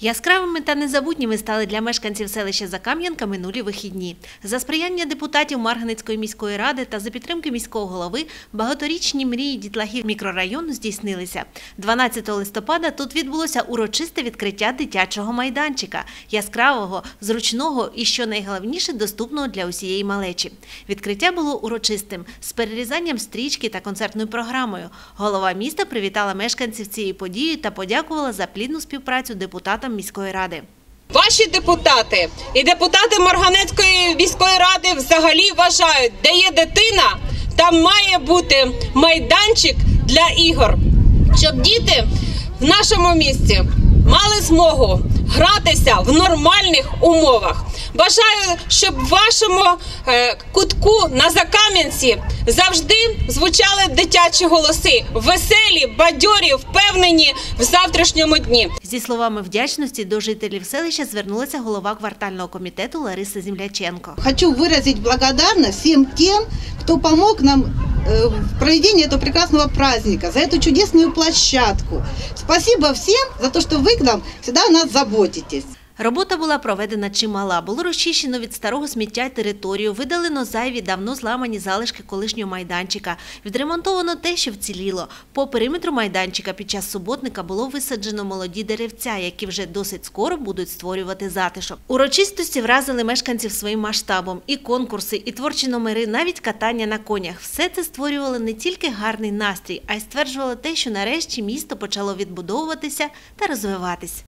Яскравими та незабутніми стали для мешканців селища Закам'янка минулі вихідні. За сприяння депутатів Марганецької міської ради та за підтримки міського голови багаторічні мрії дітлахів мікрорайону здійснилися. 12 листопада тут відбулося урочисте відкриття дитячого майданчика, яскравого, зручного і, що найголовніше, доступного для усієї малечі. Відкриття було урочистим з перерізанням стрічки та концертною програмою. Голова міста привітала мешканців цієї події та подякувала за плідну співпрацю депутатам міської ради. Ваші депутати і депутати Марганецької міської ради взагалі вважають, де є дитина, там має бути майданчик для ігор, щоб діти в нашому місті мали змогу гратися в нормальних умовах. Бажаю, щоб в вашому е, кутку на Закам'янці завжди звучали дитячі голоси, веселі, бадьорі, впевнені в завтрашньому дні. Зі словами вдячності до жителів селища звернулася голова квартального комітету Лариса Земляченко. Хочу выразить благодарность всем тем, кто помог нам э, в проведении этого прекрасного праздника, за эту чудесную площадку. Спасибо всем за то, что вы к нам всегда о нас заботитесь. Робота була проведена чимала. Було розчищено від старого сміття територію, видалено зайві давно зламані залишки колишнього майданчика, відремонтовано те, що вціліло. По периметру майданчика під час суботника було висаджено молоді деревця, які вже досить скоро будуть створювати затишок. Урочистості вразили мешканців своїм масштабом. І конкурси, і творчі номери, навіть катання на конях. Все це створювало не тільки гарний настрій, а й стверджувало те, що нарешті місто почало відбудовуватися та розвиватись.